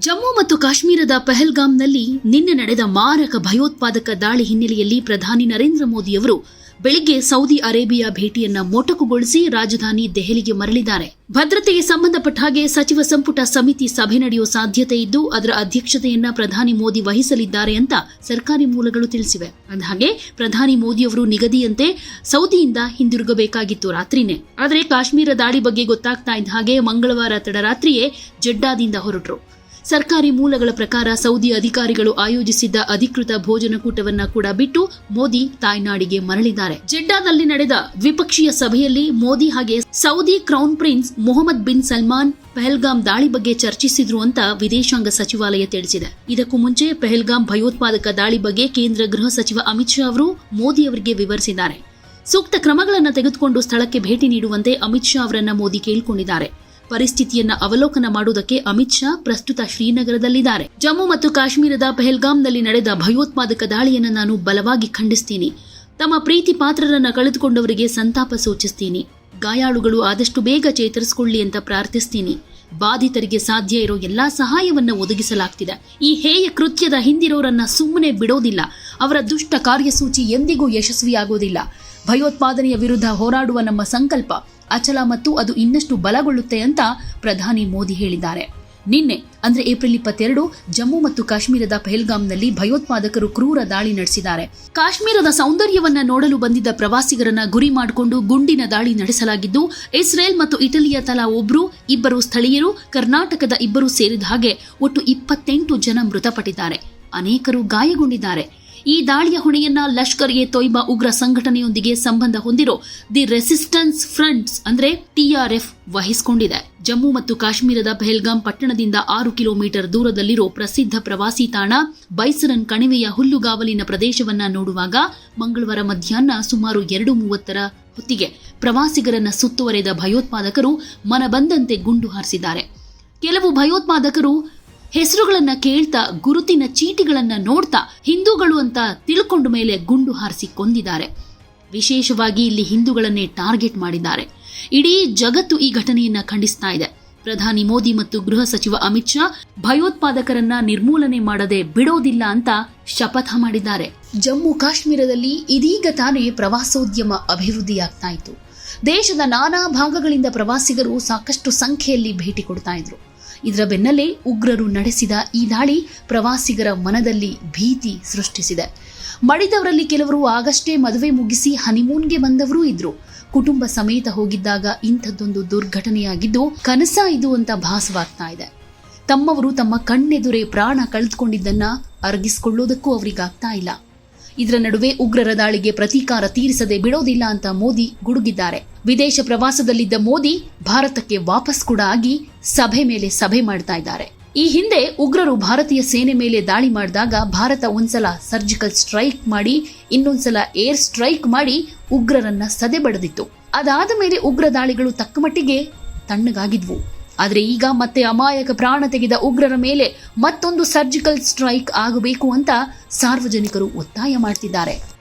ಜಮ್ಮು ಮತ್ತು ಕಾಶ್ಮೀರದ ಪೆಹಲ್ಗಾಮ್ನಲ್ಲಿ ನಿನ್ನೆ ನಡೆದ ಮಾರಕ ಭಯೋತ್ಪಾದಕ ದಾಳಿ ಹಿನ್ನೆಲೆಯಲ್ಲಿ ಪ್ರಧಾನಿ ನರೇಂದ್ರ ಮೋದಿ ಅವರು ಬೆಳಿಗ್ಗೆ ಸೌದಿ ಅರೇಬಿಯಾ ಭೇಟಿಯನ್ನ ಮೊಟಕುಗೊಳಿಸಿ ರಾಜಧಾನಿ ದೆಹಲಿಗೆ ಮರಳಿದ್ದಾರೆ. ಭದ್ರತೆಗೆ ಸಂಬಂಧಪಟ್ಟ ಹಾಗೆ ಸಚಿವ ಸಂಪುಟ ಸಮಿತಿ ಸಭೆ ನಡೆಯುವ ಸಾಧ್ಯತೆ ಇದ್ದು, ಅದರ ಅಧ್ಯಕ್ಷತೆಯನ್ನ ಪ್ರಧಾನಿ ಮೋದಿ ವಹಿಸಲಿದ್ದಾರೆ ಅಂತ ಸರ್ಕಾರಿ ಮೂಲಗಳು ತಿಳಿಸಿವೆ. ಅಂದಹಾಗೆ, ಪ್ರಧಾನಿ ಮೋದಿಯವರು ನಿಗದಿಯಂತೆ ಸೌದಿಯಿಂದ ಹಿಂದಿರುಗಬೇಕಾಗಿತ್ತು ರಾತ್ರಿನೇ. ಆದರೆ ಕಾಶ್ಮೀರ ದಾಳಿ ಬಗ್ಗೆ ಗೊತ್ತಾಗ್ತಾ ಇದ್ದ ಹಾಗೆ ಮಂಗಳವಾರ ತಡರಾತ್ರಿಯೇ ಜೆಡ್ಡಾದಿಂದ ಹೊರಟರು. ಸರ್ಕಾರಿ ಮೂಲಗಳ ಪ್ರಕಾರ ಸೌದಿ ಅಧಿಕಾರಿಗಳು ಆಯೋಜಿಸಿದ್ದ ಅಧಿಕೃತ ಭೋಜನಕೂಟವನ್ನ ಕೂಡ ಬಿಟ್ಟು ಮೋದಿ ತಾಯ್ನಾಡಿಗೆ ಮರಳಿದ್ದಾರೆ. ಜೆಡ್ಡಾದಲ್ಲಿ ನಡೆದ ದ್ವಿಪಕ್ಷೀಯ ಸಭೆಯಲ್ಲಿ ಮೋದಿ ಹಾಗೆ Saudi crown prince Mohammed bin Salman Pahalgam ದಾಳಿ ಬಗ್ಗೆ ಚರ್ಚಿಸಿದ್ರು ಅಂತ ವಿದೇಶಾಂಗ ಸಚಿವಾಲಯ ತಿಳಿಸಿದೆ. ಇದಕ್ಕೂ ಮುಂಚೆ ಪೆಹಲ್ಗಾಮ್ ಭಯೋತ್ಪಾದಕ ದಾಳಿ ಬಗ್ಗೆ ಕೇಂದ್ರ ಗೃಹ ಸಚಿವ ಅಮಿತ್ ಶಾ ಅವರು ಮೋದಿ ಅವರಿಗೆ ವಿವರಿಸಿದ್ದಾರೆ. ಸೂಕ್ತ ಕ್ರಮಗಳನ್ನು ತೆಗೆದುಕೊಂಡು ಸ್ಥಳಕ್ಕೆ ಭೇಟಿ ನೀಡುವಂತೆ ಅಮಿತ್ ಶಾ ಅವರನ್ನ ಮೋದಿ ಕೇಳಿಕೊಂಡಿದ್ದಾರೆ. ಪರಿಸ್ಥಿತಿಯನ್ನ ಅವಲೋಕನ ಮಾಡುವುದಕ್ಕೆ ಅಮಿತ್ ಶಾ ಪ್ರಸ್ತುತ ಶ್ರೀನಗರದಲ್ಲಿದ್ದಾರೆ. ಜಮ್ಮು ಮತ್ತು ಕಾಶ್ಮೀರದ ಪೆಹಲ್ಗಾಮ್ನಲ್ಲಿ ನಡೆದ ಭಯೋತ್ಪಾದಕ ದಾಳಿಯನ್ನು ನಾನು ಬಲವಾಗಿ ಖಂಡಿಸ್ತೀನಿ. ತಮ್ಮ ಪ್ರೀತಿ ಪಾತ್ರರನ್ನು ಕಳೆದುಕೊಂಡವರಿಗೆ ಸಂತಾಪ ಸೂಚಿಸ್ತೀನಿ. ಗಾಯಾಳುಗಳು ಆದಷ್ಟು ಬೇಗ ಚೇತರಿಸಿಕೊಳ್ಳಿ ಅಂತ ಪ್ರಾರ್ಥಿಸ್ತೀನಿ. ಬಾಧಿತರಿಗೆ ಸಾಧ್ಯ ಇರೋ ಎಲ್ಲಾ ಸಹಾಯವನ್ನ ಒದಗಿಸಲಾಗ್ತಿದೆ. ಈ ಹೇಯ ಕೃತ್ಯದ ಹಿಂದಿರೋರನ್ನ ಸುಮ್ಮನೆ ಬಿಡೋದಿಲ್ಲ. ಅವರ ದುಷ್ಟ ಕಾರ್ಯಸೂಚಿ ಎಂದಿಗೂ ಯಶಸ್ವಿಯಾಗೋದಿಲ್ಲ. ಭಯೋತ್ಪಾದನೆಯ ವಿರುದ್ಧ ಹೋರಾಡುವ ನಮ್ಮ ಸಂಕಲ್ಪ. ಅಚಲ ಮತ್ತು ಅದು ಇನ್ನಷ್ಟು ಬಲಗೊಳ್ಳುತ್ತೆ ಅಂತ ಪ್ರಧಾನಿ ಮೋದಿ ಹೇಳಿದ್ದಾರೆ. ನಿನ್ನೆ, ಅಂದ್ರೆ ಏಪ್ರಿಲ್ ಇಪ್ಪತ್ತೆರಡು, ಜಮ್ಮು ಮತ್ತು ಕಾಶ್ಮೀರದ ಪಹಲ್ಗಾಮ್ನಲ್ಲಿ ಭಯೋತ್ಪಾದಕರು ಕ್ರೂರ ದಾಳಿ ನಡೆಸಿದ್ದಾರೆ. ಕಾಶ್ಮೀರದ ಸೌಂದರ್ಯವನ್ನ ನೋಡಲು ಬಂದಿದ್ದ ಪ್ರವಾಸಿಗರನ್ನ ಗುರಿ ಮಾಡಿಕೊಂಡು ಗುಂಡಿನ ದಾಳಿ ನಡೆಸಲಾಗಿದ್ದು, ಇಸ್ರೇಲ್ ಮತ್ತು ಇಟಲಿಯ ತಲಾ ಒಬ್ರು, ಇಬ್ಬರು ಸ್ಥಳೀಯರು, ಕರ್ನಾಟಕದ ಇಬ್ಬರು ಸೇರಿದ ಹಾಗೆ ಒಟ್ಟು ಇಪ್ಪತ್ತೆಂಟು ಜನ ಮೃತಪಟ್ಟಿದ್ದಾರೆ. ಅನೇಕರು ಗಾಯಗೊಂಡಿದ್ದಾರೆ. ಈ ದಾಳಿಯ ಹೊಣೆಯನ್ನ ಲಷ್ಕರ್ ಎ ತೊಯ್ಬಾ ಉಗ್ರ ಸಂಘಟನೆಯೊಂದಿಗೆ ಸಂಬಂಧ ಹೊಂದಿರೋ ದಿ ರೆಸಿಸ್ಟೆನ್ಸ್ ಫ್ರಂಟ್ಸ್ ಅಂದ್ರೆ ಟಿಆರ್ಎಫ್ ವಹಿಸಿಕೊಂಡಿದೆ. ಜಮ್ಮು ಮತ್ತು ಕಾಶ್ಮೀರದ ಪೆಹಲ್ಗಾಮ್ ಪಟ್ಟಣದಿಂದ ಆರು ಕಿಲೋಮೀಟರ್ ದೂರದಲ್ಲಿರೋ ಪ್ರಸಿದ್ಧ ಪ್ರವಾಸಿ ತಾಣ ಬೈಸರನ್ ಕಣಿವೆಯ ಹುಲ್ಲುಗಾವಲಿನ ಪ್ರದೇಶವನ್ನ ನೋಡುವಾಗ ಮಂಗಳವಾರ ಮಧ್ಯಾಹ್ನ ಸುಮಾರು ಎರಡು ಮೂವತ್ತರ ಹೊತ್ತಿಗೆ ಪ್ರವಾಸಿಗರನ್ನ ಸುತ್ತುವರೆದ ಭಯೋತ್ಪಾದಕರು ಮನಬಂದಂತೆ ಗುಂಡು ಹಾರಿಸಿದ್ದಾರೆ. ಕೆಲವು ಭಯೋತ್ಪಾದಕರು ಹೆಸರುಗಳನ್ನ ಕೇಳ್ತಾ, ಗುರುತಿನ ಚೀಟಿಗಳನ್ನ ನೋಡ್ತಾ ಹಿಂದೂಗಳು ಅಂತ ತಿಳ್ಕೊಂಡ ಮೇಲೆ ಗುಂಡು ಹಾರಿಸಿ ಕೊಂದಿದ್ದಾರೆ. ವಿಶೇಷವಾಗಿ ಇಲ್ಲಿ ಹಿಂದೂಗಳನ್ನೇ ಟಾರ್ಗೆಟ್ ಮಾಡಿದ್ದಾರೆ. ಇಡೀ ಜಗತ್ತು ಈ ಘಟನೆಯನ್ನ ಖಂಡಿಸ್ತಾ ಇದೆ. ಪ್ರಧಾನಿ ಮೋದಿ ಮತ್ತು ಗೃಹ ಸಚಿವ ಅಮಿತ್ ಶಾ ಭಯೋತ್ಪಾದಕರನ್ನ ನಿರ್ಮೂಲನೆ ಮಾಡದೆ ಬಿಡೋದಿಲ್ಲ ಅಂತ ಶಪಥ ಮಾಡಿದ್ದಾರೆ. ಜಮ್ಮು ಕಾಶ್ಮೀರದಲ್ಲಿ ಇದೀಗ ತಾನೇ ಪ್ರವಾಸೋದ್ಯಮ ಅಭಿವೃದ್ಧಿಯಾಗ್ತಾ ಇತ್ತು. ದೇಶದ ನಾನಾ ಭಾಗಗಳಿಂದ ಪ್ರವಾಸಿಗರು ಸಾಕಷ್ಟು ಸಂಖ್ಯೆಯಲ್ಲಿ ಭೇಟಿ ಕೊಡ್ತಾ ಇದ್ರು. ಇದರ ಬೆನ್ನಲ್ಲೇ ಉಗ್ರರು ನಡೆಸಿದ ಈ ದಾಳಿ ಪ್ರವಾಸಿಗರ ಮನದಲ್ಲಿ ಭೀತಿ ಸೃಷ್ಟಿಸಿದೆ. ಮಡಿದವರಲ್ಲಿ ಕೆಲವರು ಆಗಷ್ಟೇ ಮದುವೆ ಮುಗಿಸಿ ಹನಿಮೂನ್ಗೆ ಬಂದವರೂ ಇದ್ರು. ಕುಟುಂಬ ಸಮೇತ ಹೋಗಿದ್ದಾಗ ಇಂಥದ್ದೊಂದು ದುರ್ಘಟನೆಯಾಗಿದ್ದು ಕನಸ ಇದು ಅಂತ ಭಾಸವಾಗ್ತಾ ಇದೆ. ತಮ್ಮವರು ತಮ್ಮ ಕಣ್ಣೆದುರೇ ಪ್ರಾಣ ಕಳೆದುಕೊಂಡಿದ್ದನ್ನ ಅರಗಿಸಿಕೊಳ್ಳೋದಕ್ಕೂ ಅವರಿಗಾಗ್ತಾ ಇಲ್ಲ. ಇದರ ನಡುವೆ ಉಗ್ರರ ದಾಳಿಗೆ ಪ್ರತೀಕಾರ ತೀರಿಸದೆ ಬಿಡೋದಿಲ್ಲ ಅಂತ ಮೋದಿ ಗುಡುಗಿದ್ದಾರೆ. ವಿದೇಶ ಪ್ರವಾಸದಲ್ಲಿದ್ದ ಮೋದಿ ಭಾರತಕ್ಕೆ ವಾಪಸ್ ಕೂಡ ಆಗಿ ಸಭೆ ಮೇಲೆ ಸಭೆ ಮಾಡ್ತಾ ಇದ್ದಾರೆ. ಈ ಹಿಂದೆ ಉಗ್ರರು ಭಾರತೀಯ ಸೇನೆ ಮೇಲೆ ದಾಳಿ ಮಾಡಿದಾಗ ಭಾರತ ಒಂದ್ಸಲ ಸರ್ಜಿಕಲ್ ಸ್ಟ್ರೈಕ್ ಮಾಡಿ, ಇನ್ನೊಂದ್ಸಲ ಏರ್ ಸ್ಟ್ರೈಕ್ ಮಾಡಿ ಉಗ್ರರನ್ನ ಸದೆ ಬಡಿದಿತ್ತು ಅದಾದ ಮೇಲೆ ಉಗ್ರ ದಾಳಿಗಳು ತಕ್ಕಮಟ್ಟಿಗೆ ತಣ್ಣಗಾಗಿದ್ವು. ಆದರೆ ಈಗ ಮತ್ತೆ ಅಮಾಯಕ ಪ್ರಾಣ ತೆಗೆದ ಉಗ್ರರ ಮೇಲೆ ಮತ್ತೊಂದು ಸರ್ಜಿಕಲ್ ಸ್ಟ್ರೈಕ್ ಆಗಬೇಕು ಅಂತ ಸಾರ್ವಜನಿಕರು ಒತ್ತಾಯ ಮಾಡ್ತಿದ್ದಾರೆ.